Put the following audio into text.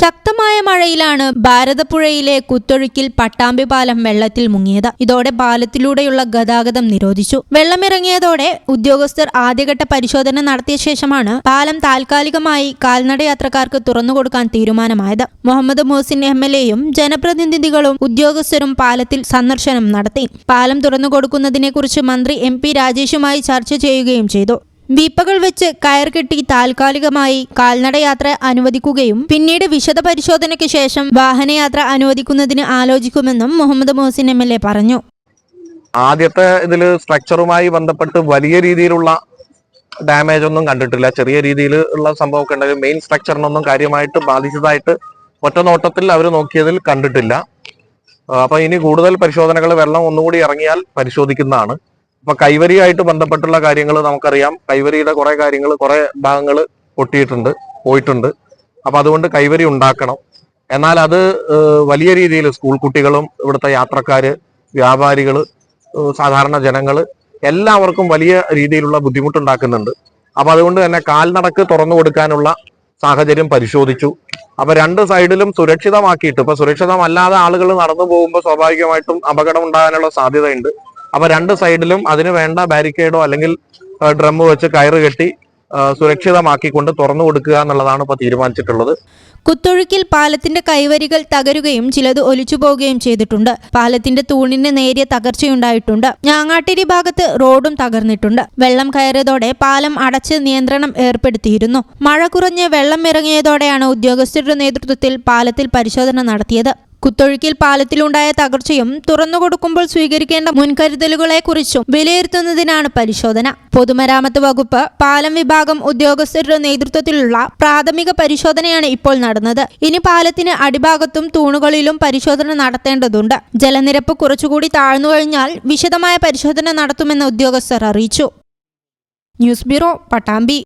ശക്തമായ മഴയിലാണ് ഭാരതപ്പുഴയിലെ കുത്തൊഴുക്കിൽ പട്ടാമ്പി പാലം വെള്ളത്തിൽ മുങ്ങിയത്. ഇതോടെ പാലത്തിലൂടെയുള്ള ഗതാഗതം നിരോധിച്ചു. വെള്ളമിറങ്ങിയതോടെ ഉദ്യോഗസ്ഥർ ആദ്യഘട്ട പരിശോധന നടത്തിയ ശേഷമാണ് പാലം താൽക്കാലികമായി കാൽനടയാത്രക്കാർക്ക് തുറന്നുകൊടുക്കാൻ തീരുമാനമായത്. മുഹമ്മദ് മോസിൻ എം എൽ എയും ജനപ്രതിനിധികളും ഉദ്യോഗസ്ഥരും പാലത്തിൽ സന്ദർശനം നടത്തി. പാലം തുറന്നുകൊടുക്കുന്നതിനെക്കുറിച്ച് മന്ത്രി എം പി രാജേഷുമായി ചർച്ച ചെയ്യുകയും ചെയ്തു. വീപ്പകൾ വെച്ച് കയർ കെട്ടി താൽക്കാലികമായി കാൽനടയാത്ര അനുവദിക്കുകയും പിന്നീട് വിശദ പരിശോധനയ്ക്ക് ശേഷം വാഹനയാത്ര അനുവദിക്കുന്നതിന് ആലോചിക്കുമെന്നും Muhammad Mohsin M L A പറഞ്ഞു. ആദ്യത്തെ ഇതിൽ സ്ട്രക്ചറുമായി ബന്ധപ്പെട്ട് വലിയ രീതിയിലുള്ള ഡാമേജ് ഒന്നും കണ്ടിട്ടില്ല. ചെറിയ രീതിയിൽ ഉള്ള സംഭവമൊക്കെ ഉണ്ടെങ്കിൽ മെയിൻ സ്ട്രക്ചറിനൊന്നും കാര്യമായിട്ട് ബാധിച്ചതായിട്ട് ഒറ്റ നോട്ടത്തിൽ അവർ നോക്കിയതിൽ കണ്ടിട്ടില്ല. അപ്പൊ ഇനി കൂടുതൽ പരിശോധനകൾ വെള്ളം ഒന്നുകൂടി ഇറങ്ങിയാൽ പരിശോധിക്കുന്നതാണ്. അപ്പൊ കൈവരിയായിട്ട് ബന്ധപ്പെട്ടുള്ള കാര്യങ്ങൾ നമുക്കറിയാം. കൈവരിയുടെ കുറെ കാര്യങ്ങൾ കുറെ ഭാഗങ്ങൾ പൊട്ടിയിട്ടുണ്ട് പോയിട്ടുണ്ട്. അപ്പൊ അതുകൊണ്ട് കൈവരി ഉണ്ടാക്കണം. എന്നാൽ അത് വലിയ രീതിയിൽ സ്കൂൾ കുട്ടികളും ഇവിടുത്തെ യാത്രക്കാര് വ്യാപാരികൾ സാധാരണ ജനങ്ങൾ എല്ലാവർക്കും വലിയ രീതിയിലുള്ള ബുദ്ധിമുട്ടുണ്ടാക്കുന്നുണ്ട്. അപ്പൊ അതുകൊണ്ട് തന്നെ കാൽനടക്ക് തുറന്നു കൊടുക്കാനുള്ള സാഹചര്യം പരിശോധിച്ചു. അപ്പൊ രണ്ട് സൈഡിലും സുരക്ഷിതമാക്കിയിട്ട് ഇപ്പൊ സുരക്ഷിതമല്ലാതെ ആളുകൾ നടന്നു പോകുമ്പോൾ സ്വാഭാവികമായിട്ടും അപകടം ഉണ്ടാകാനുള്ള സാധ്യതയുണ്ട്. അപ്പൊ രണ്ട് സൈഡിലും അതിന് വേണ്ട ബാരിക്കേഡോ അല്ലെങ്കിൽ ഡ്രം വെച്ച് കയറ് കെട്ടി സുരക്ഷിതമാക്കിക്കൊണ്ട് തുറന്നു കൊടുക്കുക എന്നുള്ളതാണ് ഇപ്പൊ തീരുമാനിച്ചിട്ടുള്ളത്. കുത്തൊഴുക്കിൽ പാലത്തിന്റെ കൈവരികൾ തകരുകയും ചിലത് ഒലിച്ചു പോവുകയും ചെയ്തിട്ടുണ്ട്. പാലത്തിന്റെ തൂണിന് നേരിയ തകർച്ചയുണ്ടായിട്ടുണ്ട്. ഞാങ്ങാട്ടിരി ഭാഗത്ത് റോഡും തകർന്നിട്ടുണ്ട്. വെള്ളം കയറിയതോടെ പാലം അടച്ച് നിയന്ത്രണം ഏർപ്പെടുത്തിയിരുന്നു. മഴ കുറഞ്ഞ് വെള്ളം ഇറങ്ങിയതോടെയാണ് ഉദ്യോഗസ്ഥരുടെ നേതൃത്വത്തിൽ പാലത്തിൽ പരിശോധന നടത്തിയത്. കുത്തൊഴുക്കിൽ പാലത്തിലുണ്ടായ തകർച്ചയും തുറന്നുകൊടുക്കുമ്പോൾ സ്വീകരിക്കേണ്ട മുൻകരുതലുകളെക്കുറിച്ചും വിലയിരുത്തുന്നതിനാണ് പരിശോധന. പൊതുമരാമത്ത് വകുപ്പ് പാലം വിഭാഗം ഉദ്യോഗസ്ഥരുടെ നേതൃത്വത്തിലുള്ള പ്രാഥമിക പരിശോധനയാണ് ഇപ്പോൾ നടന്നത്. ഇനി പാലത്തിന് അടിഭാഗത്തും തൂണുകളിലും പരിശോധന നടത്തേണ്ടതുണ്ട്. ജലനിരപ്പ് കുറച്ചുകൂടി താഴ്ന്നു കഴിഞ്ഞാൽ വിശദമായ പരിശോധന നടത്തുമെന്ന് ഉദ്യോഗസ്ഥർ അറിയിച്ചു. News bureau Pattambi.